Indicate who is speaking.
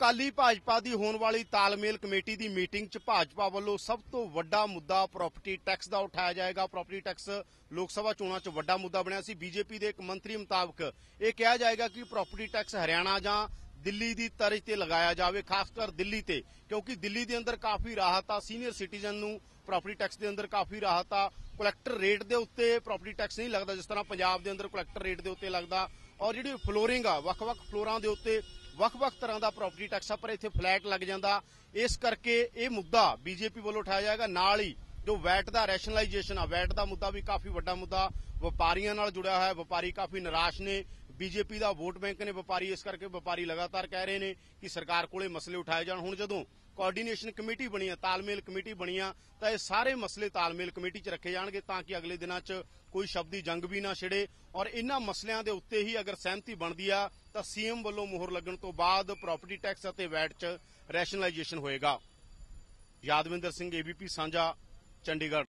Speaker 1: ਅਕਾਲੀ ਭਾਜਪਾ ਦੀ ਹੋਣ ਵਾਲੀ ਤਾਲਮੇਲ ਕਮੇਟੀ ਦੀ ਮੀਟਿੰਗ 'ਚ ਭਾਜਪਾ ਵੱਲੋਂ ਸਭ ਤੋਂ ਵੱਡਾ ਮੁੱਦਾ ਪ੍ਰਾਪਰਟੀ ਟੈਕਸ ਦਾ ਉਠਾਇਆ ਜਾਏਗਾ। ਪ੍ਰਾਪਰਟੀ ਟੈਕਸ ਲੋਕ ਸਭਾ ਚੋਣਾਂ 'ਚ ਵੱਡਾ ਮੁੱਦਾ ਬਣਿਆ ਸੀ। ਬੀਜੇਪੀ ਦੇ ਇੱਕ ਮੰਤਰੀ ਮੁਤਾਬਕ ਇਹ ਕਿਹਾ ਜਾਏਗਾ ਕਿ ਪ੍ਰਾਪਰਟੀ ਟੈਕਸ ਹਰਿਆਣਾ ਜਾਂ ਦਿੱਲੀ ਦੀ ਤਰਜ਼ ਤੇ ਲਗਾਇਆ ਜਾਵੇ, ਖਾਸ ਕਰ ਦਿੱਲੀ ਤੇ, ਕਿਉਂਕਿ ਦਿੱਲੀ ਦੇ ਅੰਦਰ ਕਾਫੀ ਰਾਹਤ ਆ। ਸੀਨੀਅਰ ਸਿਟੀਜ਼ਨ ਨੂੰ ਪ੍ਰਾਪਰਟੀ ਟੈਕਸ ਦੇ ਅੰਦਰ ਕਾਫੀ ਰਾਹਤ ਆ। ਕਲੈਕਟਰ ਰੇਟ ਦੇ ਉੱਤੇ ਪ੍ਰਾਪਰਟੀ ਟੈਕਸ ਨਹੀਂ ਲੱਗਦਾ, ਜਿਸ ਤਰ੍ਹਾਂ ਪੰਜਾਬ ਦੇ ਅੰਦਰ ਕਲੈਕਟਰ ਰੇਟ ਦੇ ਉੱਤੇ ਲੱਗਦਾ। ਔਰ ਜਿਹੜੀ ਫਲੋਰਿੰਗ ਆ, ਵੱਖ-ਵੱਖ ਫਲੋਰਾਂ ਦੇ ਉੱਤੇ ਵੱਖ-ਵੱਖ ਤਰ੍ਹਾਂ ਦਾ ਪ੍ਰਾਪਰਟੀ ਟੈਕਸ ਆ, ਪਰ ਇੱਥੇ ਫਲੈਟ ਲੱਗ ਜਾਂਦਾ। ਇਸ ਕਰਕੇ ਇਹ ਮੁੱਦਾ ਬੀਜੇਪੀ ਵੱਲੋਂ ਉਠਾਇਆ ਜਾਏਗਾ। ਨਾਲ ਹੀ ਜੋ ਵੈਟ ਦਾ ਰੈਸ਼ਨਲਾਈਜੇਸ਼ਨ ਆ ਵੈਟ ਦਾ ਮੁੱਦਾ ਵੀ ਕਾਫੀ ਵੱਡਾ ਮੁੱਦਾ ਵਪਾਰੀਆਂ ਨਾਲ ਜੁੜਿਆ ਹੋਇਆ ਹੈ। ਵਪਾਰੀ ਕਾਫੀ ਨਿਰਾਸ਼ ਨੇ। ਬੀਜੇਪੀ ਦਾ ਵੋਟ ਬੈਂਕ ਨੇ ਵਪਾਰੀ, ਇਸ ਕਰਕੇ ਵਪਾਰੀ ਲਗਾਤਾਰ ਕਹਿ ਰਹੇ ਨੇ ਕਿ ਸਰਕਾਰ ਕੋਲੇ ਮਸਲੇ ਉਠਾਏ ਜਾਣ। ਹੁਣ ਜਦੋਂ ਕੋਆਰਡੀਨੇਸ਼ਨ ਕਮੇਟੀ ਬਣੀ ਆ ਤਾਲਮੇਲ ਕਮੇਟੀ ਬਣੀ ਆ ਤਾਂ ਇਹ ਸਾਰੇ ਮਸਲੇ ਤਾਲਮੇਲ ਕਮੇਟੀ 'ਚ ਰੱਖੇ ਜਾਣਗੇ ਤਾਂ ਕਿ ਅਗਲੇ ਦਿਨਾਂ 'ਚ ਕੋਈ ਸ਼ਬਦੀ ਜੰਗ ਵੀ ਨਾ ਛਿੜੇ। ਔਰ ਇਹਨਾਂ ਮਸਲਿਆਂ ਦੇ ਉੱਤੇ ਹੀ ਅਗਰ ਸਹਿਮਤੀ ਬਣਦੀ ਆ, ਤਾਂ ਸੀਐਮ ਵੱਲੋਂ ਮੋਹਰ ਲੱਗਣ ਤੋਂ ਬਾਅਦ ਪ੍ਰਾਪਰਟੀ ਟੈਕਸ ਅਤੇ ਵੈਟ 'ਚ ਰੈਸ਼ਨਲਾਈਜੇਸ਼ਨ ਹੋਏਗਾ। ਯਾਦਵਿੰਦਰ ਸਿੰਘ ਏਬੀਪੀ ਸਾਂਝਾ, ਚੰਡੀਗੜ੍ਹ।